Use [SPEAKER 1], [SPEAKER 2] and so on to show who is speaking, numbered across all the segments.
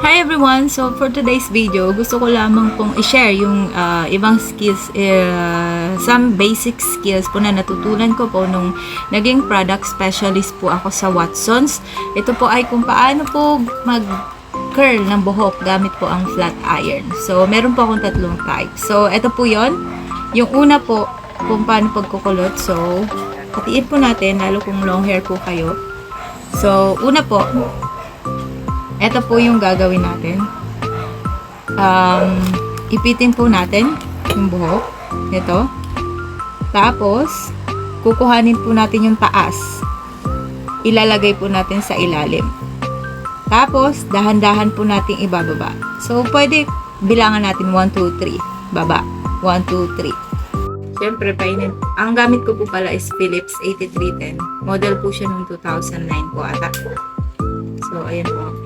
[SPEAKER 1] Hi everyone! So for today's video, gusto ko lamang pong i-share yung ah, ibang skills, eh, some basic skills po na natutunan ko po nung naging product specialist po ako sa Watsons. Ito po ay kung paano po mag curl ng buhok gamit po ang flat iron. So meron po akong tatlong type. So ito po yon Yung una po, kung paano pagkukulot. So hatiin po natin, lalo kung long hair po kayo. So una po, ito po yung gagawin natin. Um, ipitin po natin yung buhok. Ito. Tapos, kukuhanin po natin yung taas. Ilalagay po natin sa ilalim. Tapos, dahan-dahan po natin ibababa. So, pwede bilangan natin 1, 2, 3. Baba. 1, 2, 3. Siyempre, painin. Ang gamit ko po pala is Philips 8310. Model po siya noong 2009 po ata. So, ayan po.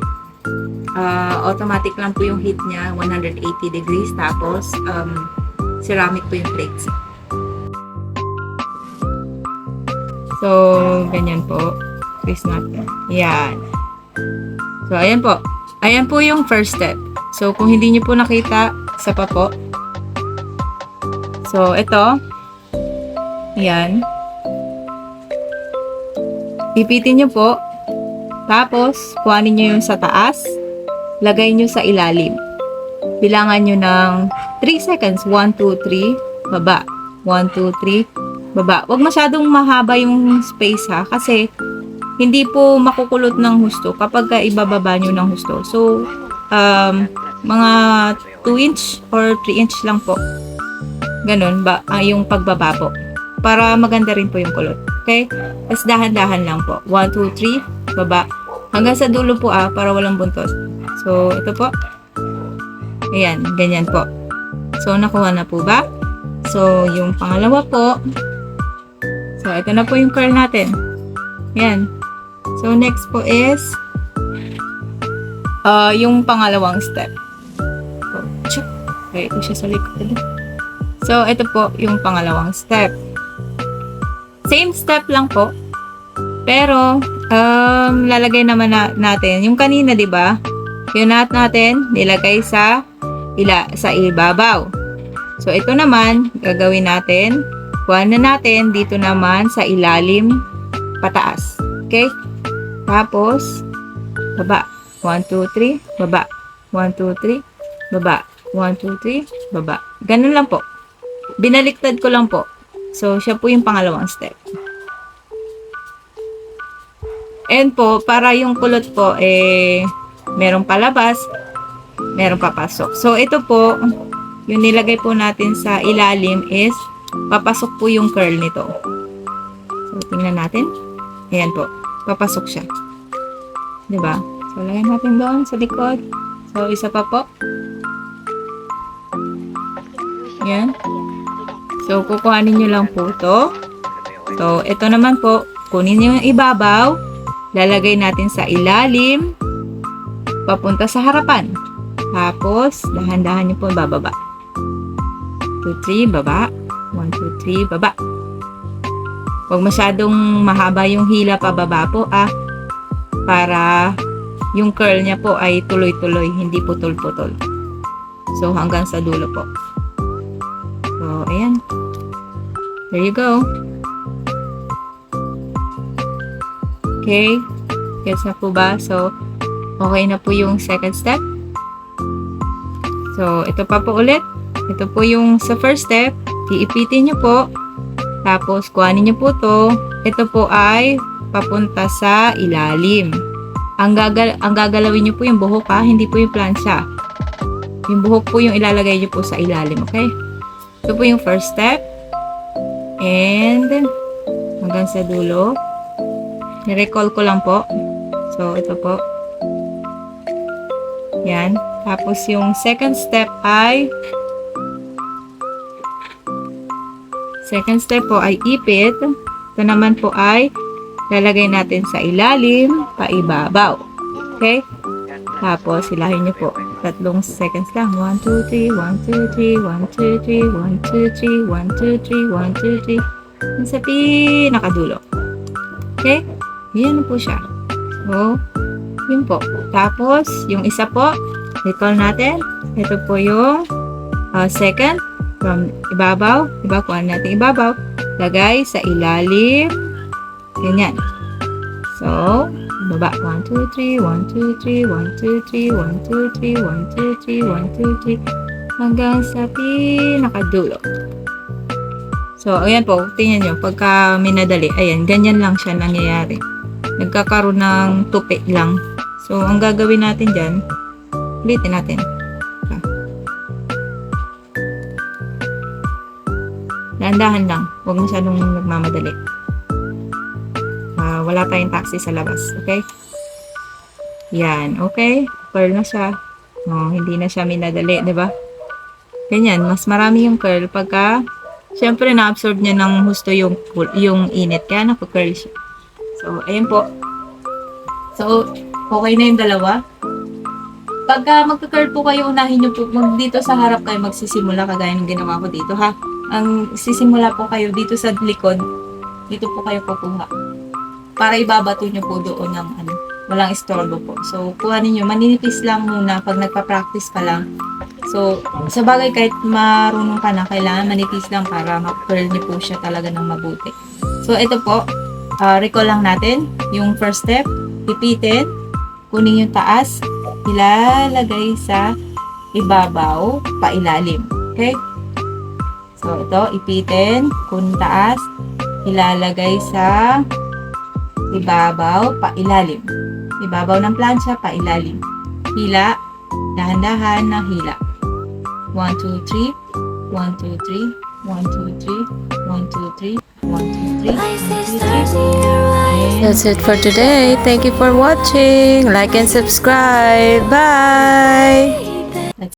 [SPEAKER 1] Ah, automatic lang po yung heat niya, 180 degrees. Tapos, um, ceramic po yung plates. So, ganyan po. Twist natin. Yan. So, ayan po. Ayan po yung first step. So, kung hindi niyo po nakita, isa pa po. So, ito. Yan. Ipitin niyo po. Tapos, kuhanin niyo yung sa taas. Lagay niyo sa ilalim. Bilangan niyo ng 3 seconds. 1, 2, 3. Baba. 1, 2, 3. Baba. Huwag masyadong mahaba yung space ha. Kasi, hindi po makukulot ng husto kapag ka ibababa nyo ng husto. So, um, mga 2 inch or 3 inch lang po. Ganun ba, ah, yung pagbaba po. Para maganda rin po yung kulot. Okay? Tapos dahan-dahan lang po. 1, 2, 3, baba. Hanggang sa dulo po ah, para walang buntos. So, ito po. Ayan, ganyan po. So, nakuha na po ba? So, yung pangalawa po. So, ito na po yung curl natin. Ayan. So, next po is uh, yung pangalawang step. So, tsak. Okay, ito siya sa likod. So, ito po yung pangalawang step. Same step lang po. Pero, um, lalagay naman na, natin. Yung kanina, di ba? Yung nut natin, nilagay sa ila sa ibabaw. So, ito naman, gagawin natin. Kuha na natin dito naman sa ilalim pataas. Okay? Tapos, baba. 1, 2, 3, baba. 1, 2, 3, baba. 1, 2, 3, baba. Ganun lang po. Binaliktad ko lang po. So, siya po yung pangalawang step. And po, para yung kulot po, eh, merong palabas, merong papasok. So, ito po, yung nilagay po natin sa ilalim is, papasok po yung curl nito. So, tingnan natin. Ayan po. Papasok siya. ba? So, lagyan natin doon sa likod. So, isa pa po. Yan. So, kukuhanin nyo lang po to. So, ito naman po. Kunin nyo yung ibabaw. Lalagay natin sa ilalim. Papunta sa harapan. Tapos, dahan-dahan nyo po bababa. 2, 3, baba. 1, 2, 3, baba. Huwag masyadong mahaba yung hila pababa po ah. Para yung curl niya po ay tuloy-tuloy, hindi putol-putol. So hanggang sa dulo po. So ayan. There you go. Okay. Gets na po ba? So okay na po yung second step. So ito pa po ulit. Ito po yung sa first step. Iipitin nyo po. Tapos, kuhanin nyo po to. Ito po ay papunta sa ilalim. Ang, gagal ang gagalawin nyo po yung buhok ha, hindi po yung plansya. Yung buhok po yung ilalagay nyo po sa ilalim, okay? Ito po yung first step. And, hanggang sa dulo. Nirecall ko lang po. So, ito po. Yan. Tapos, yung second step ay Second step po ay ipit. Ito naman po ay lalagay natin sa ilalim, paibabaw. Okay? Tapos, hilahin nyo po. Tatlong seconds lang. 1, 2, 3, 1, 2, 3, 1, 2, 3, 1, 2, 3, 1, 2, 3, 1, 2, 3. Yung sa pinakadulo. Okay? Yan po siya. So, yun po. Tapos, yung isa po, recall natin. Ito po yung uh, second from ibabaw. Diba? Kuha natin ibabaw. Lagay sa ilalim. Ganyan. So, baba. 1, 2, 3, 1, 2, 3, 1, 2, 3, 1, 2, 3, 1, 2, 3, 1, 2, 3, hanggang sa pinakadulo. So, ayan po, tingnan nyo, pagka minadali, ayan, ganyan lang siya nangyayari. Nagkakaroon ng tupi lang. So, ang gagawin natin dyan, ulitin natin. Ah. Dahan-dahan lang, huwag masyadong nagmamadali. Ah, wala tayong taxi sa labas, okay? Yan, okay? Curl na siya. Oh, hindi na siya minadali, ba? Ganyan, mas marami yung curl pagka, syempre na-absorb niya ng husto yung, yung init, kaya naku-curl siya. So, ayun po. So, okay na yung dalawa. Pagka magka-curl po kayo, unahin nyo po, mag dito sa harap kayo magsisimula, kagaya ng ginawa ko dito, ha? Ang sisimula po kayo dito sa likod, dito po kayo kukuha. Para ibabato nyo po doon ng ano, walang istorbo po. So, kuha ninyo, maninipis lang muna pag nagpa-practice ka lang. So, sa bagay kahit marunong ka na, kailangan manipis lang para ma-curl niyo po siya talaga ng mabuti. So, ito po, ah, recall lang natin, yung first step, ipitin, kunin yung taas, ilalagay sa ibabaw, pailalim. Okay? So, ito, ipitin, kunin taas, ilalagay sa ibabaw, pailalim. Ibabaw ng plancha, pailalim. Hila, dahan-dahan na hila. 1, 2, 3, 1, 2, 3, 1, 2, 3, 1, 2, 3, 1, 2, 3, 1, 2, 3. That's it for today. Thank you for watching. Like and subscribe. Bye!